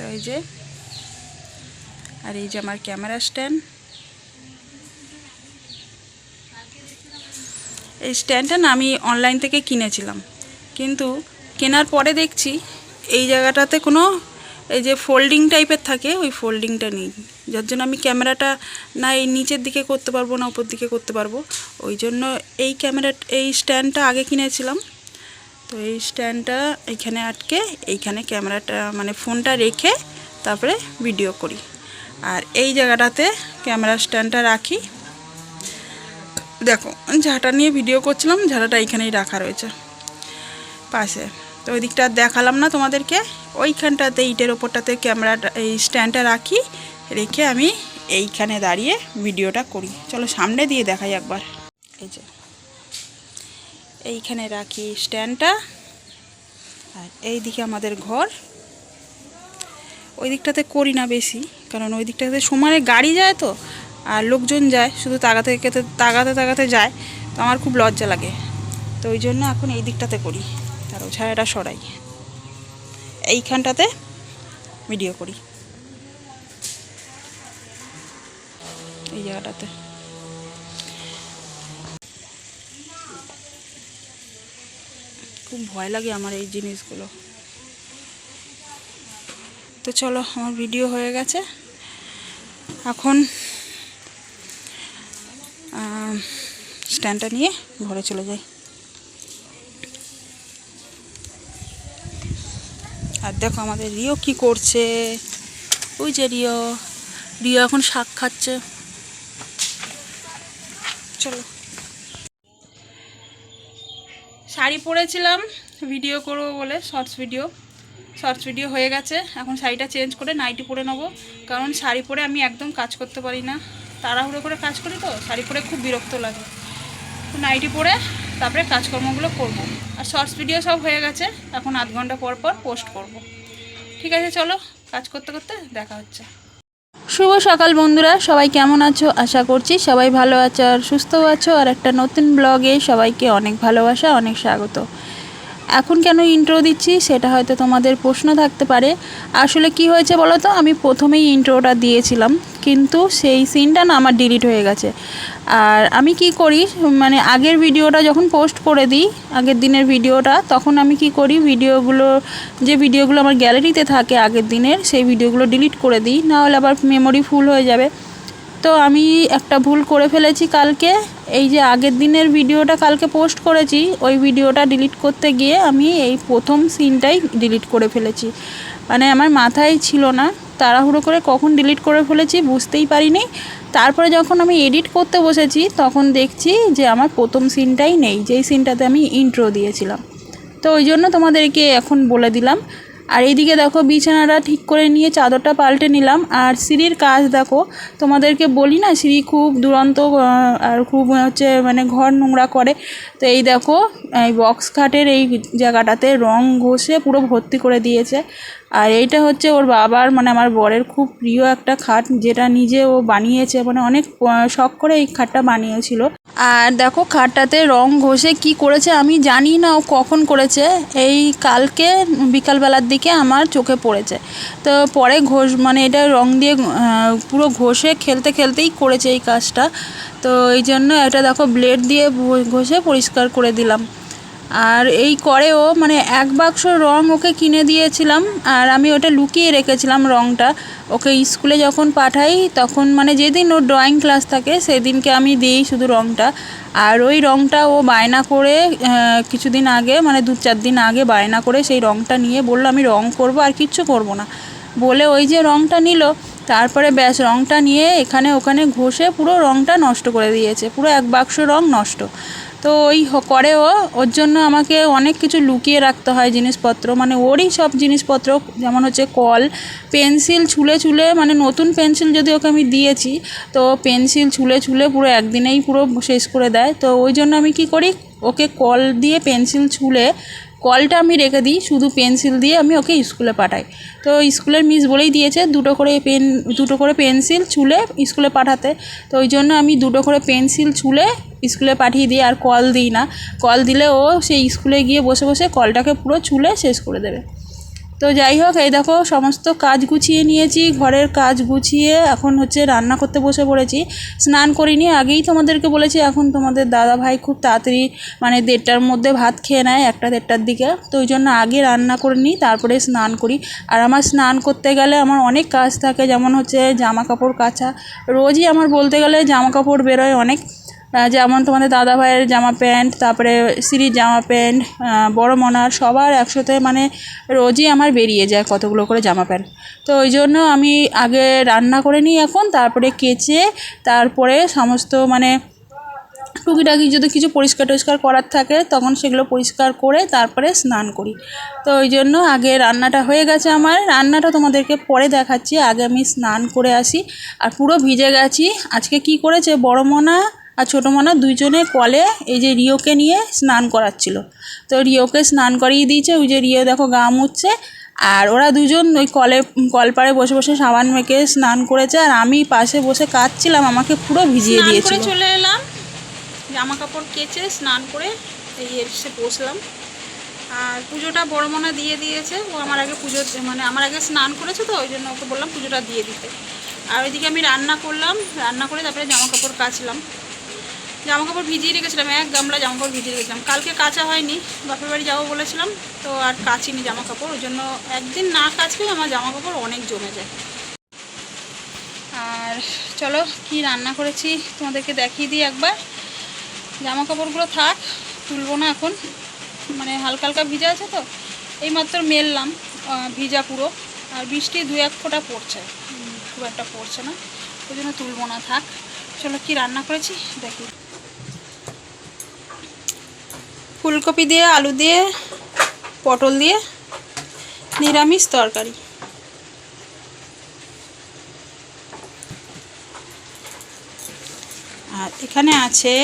তো এই যে। আর এই যে আমার ক্যামেরা স্ট্যান্ড। এই স্ট্যান্ডটা না আমি অনলাইন থেকে কিনেছিলাম। কিন্তু কেনার পরে দেখছি এই জায়গাটাতে কোনো এই যে ফোল্ডিং টাইপের থাকে, ওই ফোল্ডিংটা নেই। যার জন্য আমি ক্যামেরাটা না এই নিচের দিকে করতে পারব না, উপর দিকে করতে পারব। ওই জন্য এই ক্যামেরা, এই স্ট্যান্ডটা আগে কিনেছিলাম। তো এই স্ট্যান্ডটা এইখানে আটকে এইখানে ক্যামেরাটা মানে ফোনটা রেখে তারপরে ভিডিও করি। আর এই জায়গাটাতে ক্যামেরা স্ট্যান্ডটা রাখি। দেখো, ঝাঁটা নিয়ে ভিডিও করছিলাম, ঝাঁটাটা এইখানেই রাখা রয়েছে পাশে। তো ওই দিকটা দেখালাম না তোমাদেরকে। ওইখানটাতে, ইটের ওপরটাতে ক্যামেরাটা এই স্ট্যান্ডটা রাখি, রেখে আমি এইখানে দাঁড়িয়ে ভিডিওটা করি। চলো সামনে দিয়ে দেখাই একবার। এই যে। এইখানে রাখি স্ট্যান্ডটা। আর এই দিকে আমাদের ঘর। ওই দিকটাতে করি না বেশি, কারণ ওই দিকটাতে সমানে গাড়ি যায় তো, আর লোকজন যায়, শুধু তাকাতে তাকাতে তাগাতে তাগাতে যায়, তো আমার খুব লজ্জা লাগে। তো ওই জন্য এখন এই দিকটাতে করি তার ছায়াটা সরাই। এইখানটাতে ভিডিও করি। এই জায়গাটাতে। খুব ভয় লাগে আমার এই জিনিসগুলো। তো চলো, আমার ভিডিও হয়ে গেছে। এখন স্ট্যান্ডটা নিয়ে ঘরে চলে যাই। আর দেখো আমাদের রিও কি করছে। ওই যে রিও। রিও এখন শাক খাচ্ছে। চলো। শাড়ি পরেছিলাম ভিডিও করব বলে শর্টস ভিডিও শর্টস ভিডিও হয়ে গেছে। এখন শাড়িটা চেঞ্জ করে নাইটি পরে নেব। কারণ শাড়ি পরে আমি একদম কাজ করতে পারি না। তাড়াহুড়ো করে কাজ করি তো, শাড়ি পরে খুব বিরক্ত লাগে। নাইটি পরে তারপরে কাজকর্মগুলো করব। আর শর্টস ভিডিও সব হয়ে গেছে, এখন আধ ঘণ্টা পর পর পোস্ট করব। ঠিক আছে, চলো, কাজ করতে করতে দেখা হচ্ছে। শুভ সকাল বন্ধুরা, সবাই কেমন আছো? আশা করছি সবাই ভালো আছো আর সুস্থ আছো। আর একটা নতুন ব্লগে সবাইকে অনেক ভালোবাসা, অনেক স্বাগত। এখন কেন ইন্ট্রো দিচ্ছি সেটা হয়তো তোমাদের প্রশ্ন থাকতে পারে। আসলে কি হয়েছে বলো তো আমি প্রথমেই ইন্ট্রোটা দিয়েছিলাম, কিন্তু সেই সিনটা না আমার ডিলিট হয়ে গেছে। আর আমি কি করি মানে আগের ভিডিওটা যখন পোস্ট করে দিই, আগের দিনের ভিডিওটা তখন আমি কি করি ভিডিওগুলো যে ভিডিওগুলো আমার গ্যালারিতে থাকে আগের দিনের, সেই ভিডিওগুলো ডিলিট করে দিই নাহলে আবার মেমোরি ফুল হয়ে যাবে। তো আমি একটা ভুল করে ফেলেছি কালকে। এই যে আগের দিনের ভিডিওটা কালকে পোস্ট করেছি, ওই ভিডিওটা ডিলিট করতে গিয়ে আমি এই প্রথম সিনটাই ডিলিট করে ফেলেছি। মানে আমার মাথায় ছিল না, তাড়াহুড়ো করে কখন ডিলিট করে ফেলেছি বুঝতেই পারিনি। তারপরে যখন আমি এডিট করতে বসেছি, তখন দেখছি যে আমার প্রথম সিনটাই নেই, যেই সিনটাতে আমি ইন্ট্রো দিয়েছিলাম। তো ওই জন্য তোমাদেরকে এখন বলে দিলাম আর এইদিকে দেখো বিছানাটা ঠিক করে নিয়ে চাদরটা পাল্টে নিলাম। আর সিঁড়ির কাজ দেখো, তোমাদেরকে বলি না, সিঁড়ি খুব দুরন্ত আর খুব হচ্ছে মানে ঘর নোংরা করে। তো এই দেখো, এই বক্স খাটের এই জায়গাটাতে রং ঘষে পুরো ভর্তি করে দিয়েছে। আর এইটা হচ্ছে ওর বাবার মানে আমার বরের খুব প্রিয় একটা খাট, যেটা নিজে ও বানিয়েছে মানে অনেক শখ করে এই খাটটা বানিয়েছিল। আর দেখো খাটটাতে রং ঘষে কি করেছে আমি জানি না, ও কখন করেছে। এই কালকে বিকালবেলার দিকে আমার চোখে পড়েছে। তো পরে ঘষ মানে এটা রং দিয়ে পুরো ঘষে খেলতে খেলতেই করেছে এই কাজটা। তো এই জন্য এটা দেখো ব্লেড দিয়ে ঘষে পরিষ্কার করে দিলাম। আর এই করেও মানে এক বাক্স রং ওকে কিনে দিয়েছিলাম, আর আমি ওটা লুকিয়ে রেখেছিলাম রংটা। ওকে স্কুলে যখন পাঠাই, তখন মানে যেদিন ওর ড্রয়িং ক্লাস থাকে, সেদিনকে আমি দিই শুধু রংটা। আর ওই রংটা ও বায়না করে কিছুদিন আগে মানে দু চার দিন আগে বায়না করে সেই রংটা নিয়ে বলল, আমি রং করব আর কিচ্ছু করব না। বলে ওই যে রংটা নিল, তারপরে ব্যাস রংটা নিয়ে এখানে ওখানে ঘষে পুরো রংটা নষ্ট করে দিয়েছে, পুরো এক বাক্স রং নষ্ট। তো ওই করেও ওর জন্য আমাকে অনেক কিছু লুকিয়ে রাখতে হয় জিনিসপত্র। মানে ওরই সব জিনিসপত্র, যেমন হচ্ছে কল, পেন্সিল ছুলে ছুলে মানে নতুন পেন্সিল যদি ওকে আমি দিয়েছি, তো পেন্সিল ছুলে ছুলে পুরো একদিনেই পুরো শেষ করে দেয়। তো ওই জন্য আমি কি করি, ওকে কল দিয়ে পেন্সিল ছুলে কলটা আমি রেখে দিই, শুধু পেন্সিল দিয়ে আমি ওকে স্কুলে পাঠাই। তো স্কুলের মিস বলেই দিয়েছে, দুটো করে পেন, দুটো করে পেন্সিল চুলে স্কুলে পাঠাতে। তো ওই জন্য আমি দুটো করে পেন্সিল চুলে স্কুলে পাঠিয়ে দিই, আর কল দিই না। কল দিলে ও সেই স্কুলে গিয়ে বসে বসে কলটাকে পুরো চুলে শেষ করে দেবে। তো যাই হোক, এই দেখো সমস্ত কাজ গুছিয়ে নিয়েছি, ঘরের কাজ গুছিয়ে এখন হচ্ছে রান্না করতে বসে পড়েছি। স্নান করিনি আগেই তোমাদেরকে বলেছি, এখন তোমাদের দাদা ভাই খুব তাড়াতাড়ি মানে দেড়টার মধ্যে ভাত খেয়ে নেয়, একটা দেড়টার দিকে। তো ওই জন্য আগে রান্না করে নিই, তারপরে স্নান করি। আর আমার স্নান করতে গেলে আমার অনেক কাজ থাকে, যেমন হচ্ছে জামা কাপড় কাচা। রোজই আমার বলতে গেলে জামা কাপড় বেরোয় অনেক। যেমন তোমাদের দাদা ভাইয়ের জামা প্যান্ট, তারপরে সিঁড়ির জামা প্যান্ট বড় মনার, সবার একসাথে মানে রোজই আমার বেরিয়ে যায় কতগুলো করে জামা প্যান্ট। তো ওই জন্য আমি আগে রান্না করে নিই এখন, তারপরে কেচে, তারপরে সমস্ত মানে টুকিটাকি যদি কিছু পরিষ্কার টরিষ্কার করার থাকে, তখন সেগুলো পরিষ্কার করে তারপরে স্নান করি। তো ওই জন্য আগে রান্নাটা হয়ে গেছে আমার। রান্নাটা তোমাদেরকে পরে দেখাচ্ছি, আগে আমি স্নান করে আসি। আর পুরো ভিজে গেছি। আজকে কি করেছে বড় মনা? আর ছোটো মনা দুইজনে কলে এই যে রিওকে নিয়ে স্নান করাচ্ছিল। তো রিওকে স্নান করিয়ে দিয়েছে ওই যে রিও দেখো গা মুছছে আর ওরা দুজন ওই কলে কলপাড়ে বসে বসে সাবান মেখে স্নান করেছে আর আমি পাশে বসে কাঁদছিলাম আমাকে পুরো ভিজিয়ে করে চলে এলাম জামা কাপড় কেচে স্নান করে এই এসে বসলাম। আর পুজোটা বড় মনে দিয়ে দিয়েছে ও আমার আগে পুজো মানে আমার আগে স্নান করেছে তো ওই জন্য ওকে বললাম পুজোটা দিয়ে দিতে। আর ওইদিকে আমি রান্না করলাম রান্না করে তারপরে জামা কাপড় কাচলাম। জামা কাপড় ভিজিয়ে রেখেছিলাম, এক গামলা জামা কাপড় ভিজিয়ে রেখেছিলাম। কালকে কাচা হয়নি বাপের বাড়ি যাব বলেছিলাম, তো আর কাচিনি জামা কাপড় ওই জন্য একদিন না কাচলে আমার জামা কাপড় অনেক জমে যায়। আর চলো, কি রান্না করেছি তোমাদেরকে দেখিয়ে দিই একবার। জামা কাপড়গুলো থাক, তুলবো না এখন। মানে হালকা হালকা ভিজা আছে তো, এইমাত্র মেললাম ভিজা পুরো। আর বৃষ্টি দু এক ফোঁটা পড়ছে খুব একটা পড়ছে না, ওই জন্য তুলবো না, থাক। চলো, কি রান্না করেছি, দেখি। ফুলকপি দিয়ে, আলু দিয়ে, পটল দিয়ে নিরামিষ তরকারি। আর এখানে আছে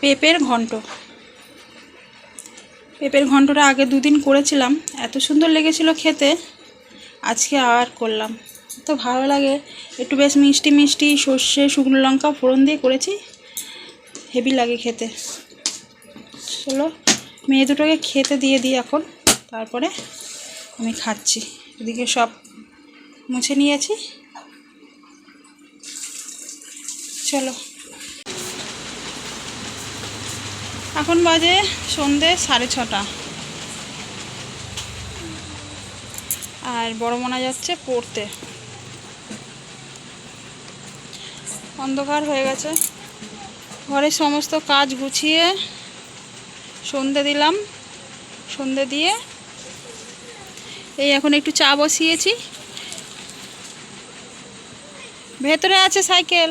পেঁপের ঘন্ট। পেঁপের ঘন্টটা আগে দুদিন করেছিলাম, এত সুন্দর লেগেছিল খেতে, আজকে আর করলাম। তো ভালো লাগে। একটু বেশ মিষ্টি মিষ্টি সর্ষে, শুকনো লঙ্কা, ফোড়ন দিয়ে করেছি। হেভি লাগে খেতে। চলো, মেয়ে দুটোকে খেতে দিয়ে দিই এখন। তারপরে আমি খাচ্ছি। এদিকে সব মুছে নিয়েছি। চলো। এখন বাজে সন্ধে সাড়ে ছটা। আর বড় মনে যাচ্ছে পড়তে। অন্ধকার হয়ে গেছে। ঘরের সমস্ত কাজ গুছিয়ে সন্ধে দিলাম। সন্ধে দিয়ে এই এখন একটু চা বসিয়েছি। ভেতরে আছে সাইকেল।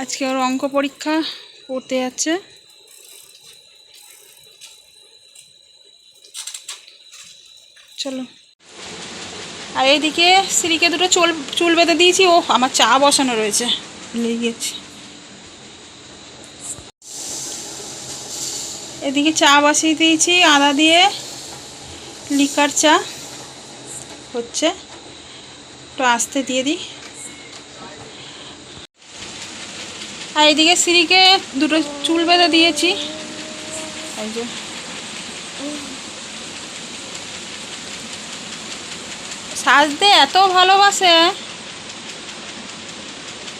আজকে ওর অঙ্ক পরীক্ষা পড়তে যাচ্ছে। চলো। আর এইদিকে স্ত্রীকে দুটো চুল চুল বেঁধে দিয়েছি। ও আমার চা বসানো রয়েছে। ভুলে গেছি এদিকে চা বসিয়ে দিয়েছি। আদা দিয়ে লিকার চা হচ্ছে। একটু আস্তে দিয়ে দিই। আর এদিকে সিঁড়িকে দুটো চুল বেঁধে দিয়েছি। সাজতে এত ভালোবাসে।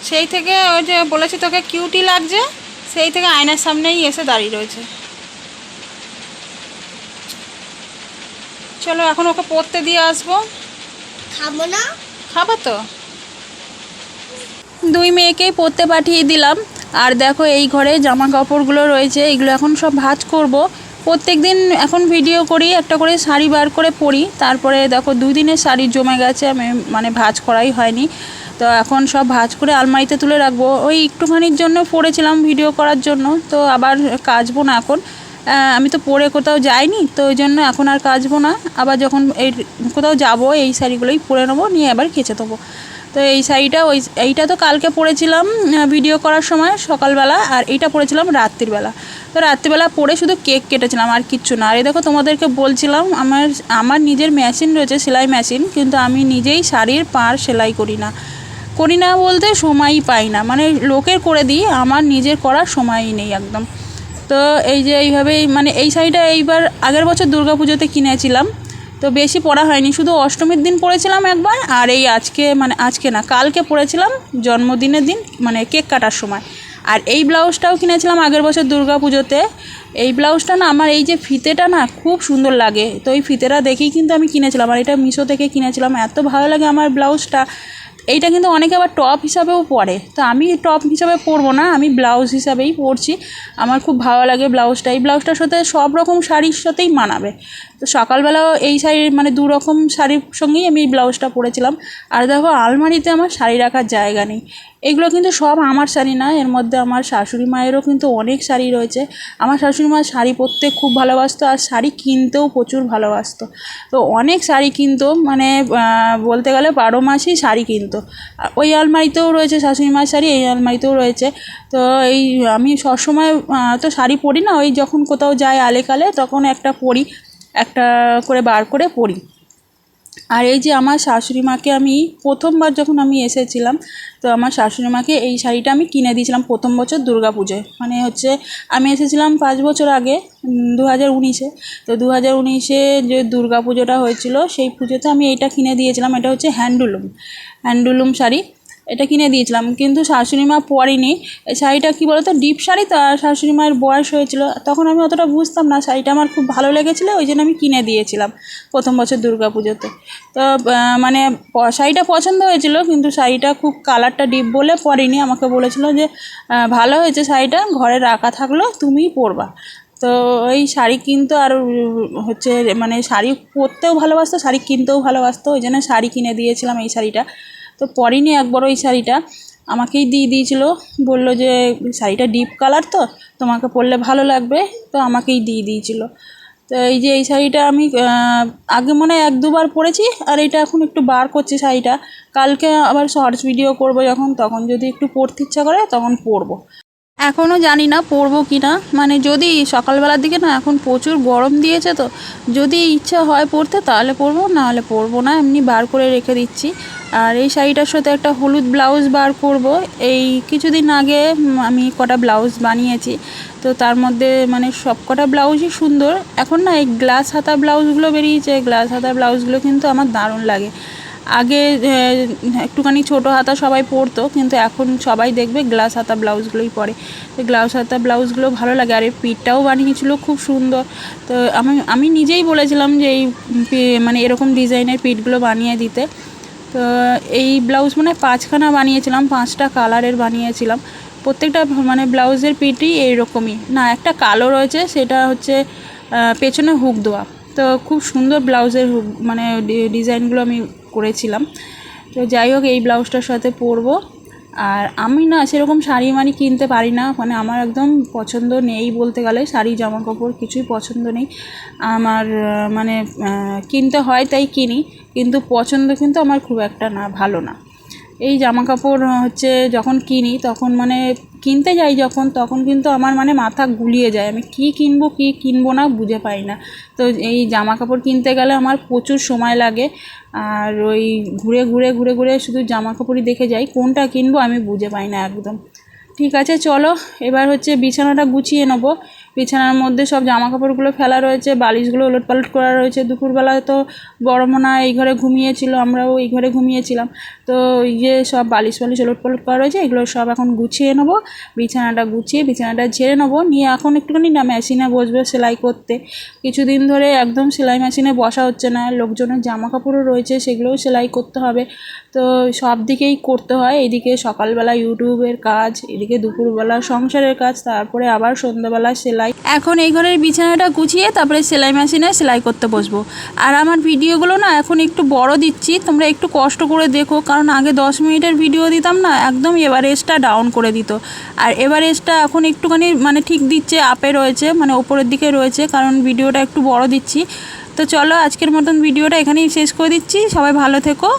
সেই থেকে ওই যে বলেছি তোকে কিউটি লাগছে সেই থেকে আয়নার সামনেই এসে দাঁড়িয়ে রয়েছে। চলো এখন ওকে পড়তে দিয়ে আসব। খাব না? খাব তো? দুই মেয়েকেই পড়তে পাঠিয়ে দিলাম। আর দেখো এই ঘরে জামা কাপড়গুলো রয়েছে, এগুলো এখন সব ভাঁজ করব। প্রত্যেক দিন এখন ভিডিও করি, একটা করে শাড়ি বার করে পরি। তারপরে দেখো দুদিনের শাড়ি জমে গেছে, আমি মানে ভাঁজ করাই হয়নি। তো এখন সব ভাঁজ করে আলমারিতে তুলে রাখব। ওই একটুখানির জন্য পড়েছিলাম ভিডিও করার জন্য, তো আবার কাচবো না এখন। আমি তো পরে কোথাও যাইনি, তো ওই জন্য এখন আর কাচবো না। আবার যখন এই কোথাও যাব, এই শাড়িগুলোই পরে নেব, নিয়ে আবার কেচে দেবো। তো এই শাড়িটা ওই এইটা তো কালকে পরেছিলাম ভিডিও করার সময় সকালবেলা, আর এইটা পরেছিলাম রাত্রিবেলা। তো রাত্রিবেলা পরে শুধু কেক কেটেছিলাম, আর কিচ্ছু না। আর এই দেখো তোমাদেরকে বলছিলাম, আমার আমার নিজের মেশিন রয়েছে, সেলাই মেশিন কিন্তু আমি নিজেই শাড়ির পাড় সেলাই করি না। করি না বলতে সময়ই পাই না মানে লোকের করে দিই, আমার নিজের করার সময়ই নেই একদম। তো এই যে এইভাবেই মানে এই শাড়িটা এইবার আগের বছর দুর্গাপুজোতে কিনেছিলাম তো বেশি পরা হয়নি, শুধু অষ্টমীর দিন পরেছিলাম একবার, আর এই আজকে মানে আজকে না, কালকে পরেছিলাম জন্মদিনের দিন মানে কেক কাটার সময়। আর এই ব্লাউজটাও কিনেছিলাম আগের বছর দুর্গা পুজোতে। এই ব্লাউজটা না, আমার এই যে ফিতেটা না, খুব সুন্দর লাগে। তো এই ফিতেটা দেখেই কিন্তু আমি কিনেছিলাম, আর এটা মিশো থেকে কিনেছিলাম, এত ভালো লাগে আমার ব্লাউজটা। এইটা কিন্তু অনেকে আবার টপ হিসাবেও পরে। তো আমি টপ হিসাবে পরবো না, আমি ব্লাউজ হিসাবেই পরছি। আমার খুব ভালো লাগে ব্লাউজটা, এই ব্লাউজটার সাথে সব রকম শাড়ির সাথেই মানাবে। তো সকালবেলাও এই শাড়ির মানে দু রকম শাড়ির সঙ্গেই আমি এই ব্লাউজটা পরেছিলাম। আর দেখো, আলমারিতে আমার শাড়ি রাখার জায়গা নেই। এগুলো কিন্তু সব আমার শাড়ি না, এর মধ্যে আমার শাশুড়ি মায়েরও কিন্তু অনেক শাড়ি রয়েছে। আমার শাশুড়ি মা শাড়ি পরতে খুব ভালোবাসতো আর শাড়ি কিনতেও প্রচুর ভালোবাসতো। তো অনেক শাড়ি কিনতো মানে বলতে গেলে বারো মাসই শাড়ি কিনতো। ওই আলমারিতেও রয়েছে শাশুড়ি মায়ের শাড়ি, এই আলমারিতেও রয়েছে। তো এই আমি সবসময় তো শাড়ি পরি না, ওই যখন কোথাও যাই আলেকালে তখন একটা পরি। একটা করে বার করে পরি। আর এই যে আমার শাশুড়ি মাকে আমি প্রথমবার যখন আমি এসেছিলাম, তো আমার শাশুড়ি মাকে এই শাড়িটা আমি কিনে দিয়েছিলাম প্রথম বছর দুর্গা পুজোয় মানে হচ্ছে আমি এসেছিলাম পাঁচ বছর আগে দু হাজার উনিশে। তো দু হাজার উনিশে যে দুর্গা পুজোটা হয়েছিল, সেই পুজোতে আমি এইটা কিনে দিয়েছিলাম, এটা হচ্ছে হ্যান্ডলুম। হ্যান্ডলুম শাড়ি। এটা কিনে দিয়েছিলাম। কিন্তু শাশুড়ি মা পরেনি। এই শাড়িটা কী বলতো, ডিপ শাড়ি, তো আর শাশুড়ি মায়ের বয়স হয়েছিল। তখন আমি অতটা বুঝতাম না, শাড়িটা আমার খুব ভালো লেগেছিলো, ওই জন্য আমি কিনে দিয়েছিলাম প্রথম বছর দুর্গা পুজোতে। তো মানে শাড়িটা পছন্দ হয়েছিল, কিন্তু শাড়িটা খুব কালারটা ডিপ বলে পরেনি। আমাকে বলেছিল যে ভালো হয়েছে শাড়িটা, ঘরে রাখা থাকল, তুমিই পরবা। তো এই শাড়ি কিনতো আর হচ্ছে মানে শাড়ি পরতেও ভালোবাসতো, শাড়ি কিনতেও ভালোবাসতো, ওই জন্য শাড়ি কিনে দিয়েছিলাম এই শাড়িটা। তো পরিনি একবার ওই শাড়িটা। আমাকেই দিয়ে দিয়েছিলো, বলল যে শাড়িটা ডিপ কালার তো, তোমাকে পরলে ভালো লাগবে, তো আমাকেই দিয়ে দিয়েছিল। তো এই যে এই শাড়িটা আমি আগে মনে হয় এক দুবার পরেছি, আর এটা এখন একটু বার করছি শাড়িটা। কালকে আবার শর্টস ভিডিও করব যখন, তখন যদি একটু পরতে ইচ্ছা করে তখন পরবো। এখনও জানি না পরবো কি না। মানে যদি সকালবেলার দিকে না এখন প্রচুর গরম দিয়েছে তো, যদি ইচ্ছা হয় পরতে তাহলে পরবো না হলে পরবো না, এমনি বার করে রেখে দিচ্ছি। আর এই শাড়িটার সাথে একটা হলুদ ব্লাউজ বার করব। এই কিছুদিন আগে আমি কটা ব্লাউজ বানিয়েছি, তো তার মধ্যে মানে সব কটা ব্লাউজই সুন্দর। এখন না এই গ্লাস হাতা ব্লাউজগুলো বেরিয়েছে, গ্লাস হাতা ব্লাউজগুলো কিন্তু আমার দারুণ লাগে। আগে একটুখানি ছোটো হাতা সবাই পরতো, কিন্তু এখন সবাই দেখবে গ্লাস হাতা ব্লাউজগুলোই পরে। তো গ্লাস হাতা ব্লাউজগুলো ভালো লাগে, আর এই পিঠটাও বানিয়েছিল খুব সুন্দর। তো আমি আমি নিজেই বলেছিলাম যে এই মানে এরকম ডিজাইনের পিঠগুলো বানিয়ে দিতে। তো এই ব্লাউজ মানে পাঁচখানা বানিয়েছিলাম, পাঁচটা কালারের বানিয়েছিলাম। প্রত্যেকটা মানে ব্লাউজের পিঠই এইরকমই। না, একটা কালো রয়েছে, সেটা হচ্ছে পেছনে হুক দেওয়া তো খুব সুন্দর ব্লাউজের হুক মানে ডিজাইনগুলো আমি করেছিলাম। তো যাই হোক, এই ব্লাউজটার সাথে পরবো। আর আমি না সেরকম শাড়ি মাড়ি কিনতে পারি না। মানে আমার একদম পছন্দ নেই বলতে গেলে। শাড়ি জামা কাপড় কিছুই পছন্দ নেই। আমার মানে কিনতে হয় তাই কিনি। কিন্তু পছন্দ কিন্তু আমার খুব একটা না, ভালো না। এই জামা কাপড় হচ্ছে, যখন কিনি, তখন মানে কিনতে যাই যখন, তখন কিন্তু আমার মানে মাথা গুলিয়ে যায়। আমি কি কিনবো কি কিনবো না বুঝে পাই না। তো এই জামা কাপড় কিনতে গেলে আমার প্রচুর সময় লাগে। আর ওই ঘুরে ঘুরে ঘুরে ঘুরে শুধু জামা কাপড়ই দেখে যাই। কোনটা কিনবো আমি বুঝে পাই না একদম। ঠিক আছে, চলো, এবার হচ্ছে বিছানাটা গুছিয়ে নেব। বিছানার মধ্যে সব জামা কাপড়গুলো ফেলা রয়েছে, বালিশগুলো ওলট পালট করা রয়েছে। দুপুরবেলা তো বড় মোনা এই ঘরে ঘুমিয়েছিল, আমরাও এই ঘরে ঘুমিয়েছিলাম। তো এই যে সব বালিশ বালিশ ওলট পালট করা রয়েছে, এগুলো সব এখন গুছিয়ে নেব। বিছানাটা গুছিয়ে বিছানাটা ঝেড়ে নেব। নিয়ে এখন একটুখানি না মেশিনে বসবে সেলাই করতে। কিছুদিন ধরে একদম সেলাই মেশিনে বসা হচ্ছে না। লোকজনের জামা কাপড়ও রয়েছে, সেগুলোও সেলাই করতে হবে। তো সব দিকেই করতে হয়। এদিকে সকালবেলা ইউটিউবের কাজ, এদিকে দুপুরবেলা সংসারের কাজ, তারপরে আবার সন্ধ্যাবেলা সেলাই এখন এই ঘরের বিছানাটা গুছিয়ে তারপরে সেলাই মেশিনে সেলাই করতে বসবো। আর আমার ভিডিওগুলো না এখন একটু বড় দিচ্ছি, তোমরা একটু কষ্ট করে দেখো, কারণ আগে দশ মিনিটের ভিডিও দিতাম না, একদম এভারেজটা ডাউন করে দিত। আর এভারেজটা এখন একটুখানি মানে ঠিক দিচ্ছে আপে রয়েছে মানে ওপরের দিকে রয়েছে, কারণ ভিডিওটা একটু বড় দিচ্ছি। তো চলো আজকের মতন ভিডিওটা এখানেই শেষ করে দিচ্ছি, সবাই ভালো থেকো।